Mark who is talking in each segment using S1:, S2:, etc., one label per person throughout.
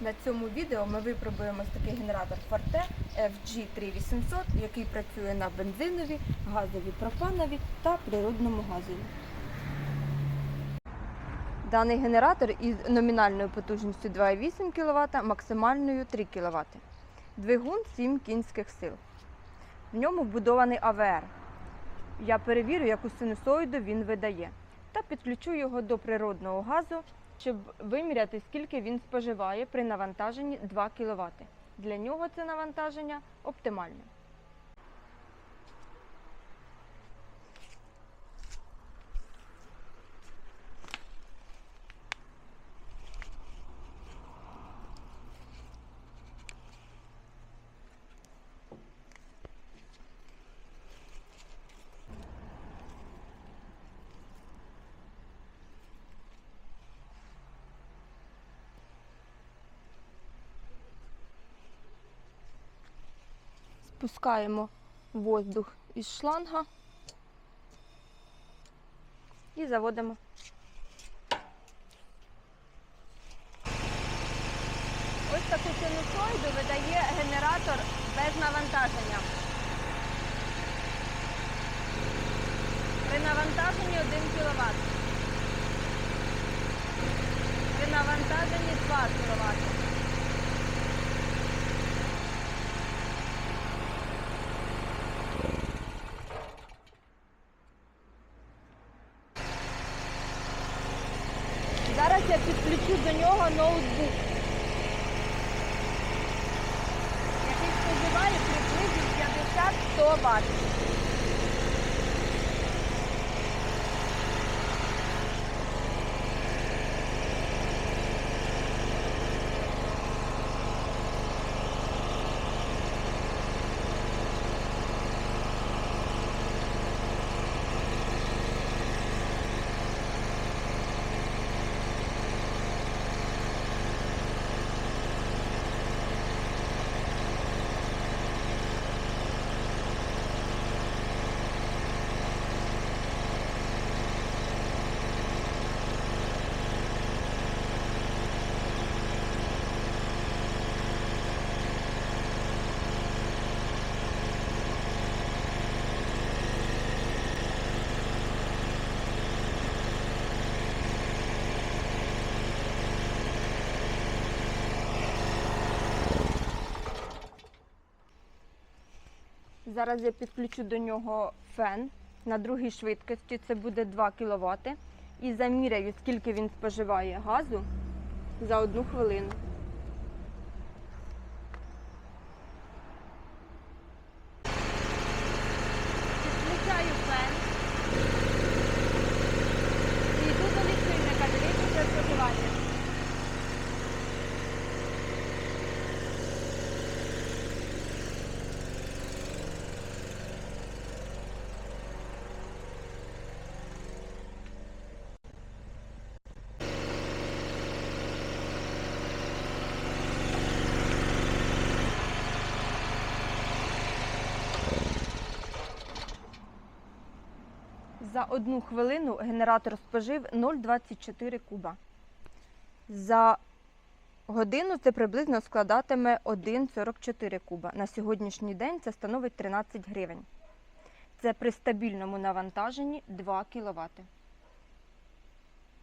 S1: На цьому відео ми випробуємо такий генератор Forte FG3800, який працює на бензинові, газові пропанові та природному газові. Даний генератор із номінальною потужністю 2,8 кВт, максимальною 3 кВт. Двигун 7 кінських сил. В ньому вбудований АВР. Я перевірю, яку синусоїду він видає, та підключу його до природного газу, щоб виміряти, скільки він споживає при навантаженні 2 кВт. Для нього це навантаження оптимальне. Спускаємо воздух із шланга і заводимо. Ось таку синусоїду видає генератор без навантаження. При навантаженні 1 кВт. При навантаженні 2 кВт. Зараз я підключу до нього ноутбук, який споживає приблизно 50-100 Вт. Зараз я підключу до нього фен на другій швидкості, це буде 2 кВт. І заміряю, скільки він споживає газу за одну хвилину. Підключаю фен. За одну хвилину генератор спожив 0,24 куба. За годину це приблизно складатиме 1,44 куба. На сьогоднішній день це становить 13 гривень. Це при стабільному навантаженні 2 кВт.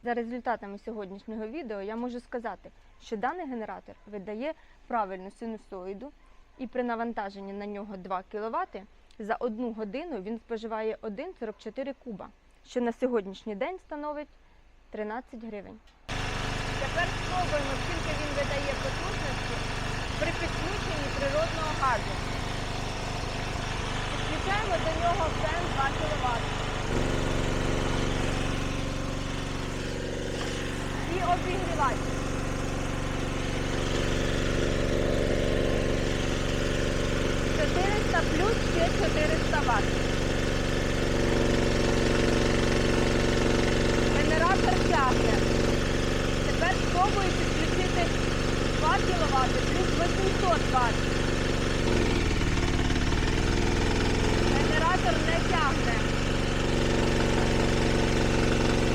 S1: За результатами сьогоднішнього відео я можу сказати, що даний генератор видає правильну синусоїду і при навантаженні на нього 2 кВт за одну годину він споживає 1,44 куба, що на сьогоднішній день становить 13 гривень. Тепер спробуємо, скільки він видає потужності при підключенні природного газу. Підключаємо до нього фен 2 кВт. І обігрівач. 400 Вт. Генератор тягне. Тепер спробую підключити 2 кВт плюс 800 Вт. Генератор не тягне.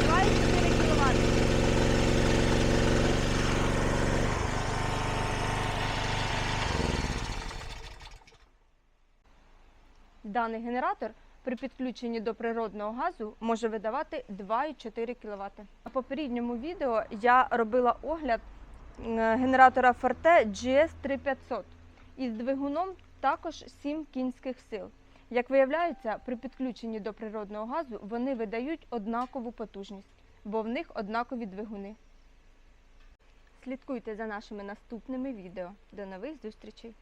S1: 2,4 кВт. Даний генератор при підключенні до природного газу може видавати 2,4 кВт. На попередньому відео я робила огляд генератора Forte GS 3500 із двигуном також 7 кінських сил. Як виявляється, при підключенні до природного газу вони видають однакову потужність, бо в них однакові двигуни. Слідкуйте за нашими наступними відео. До нових зустрічей!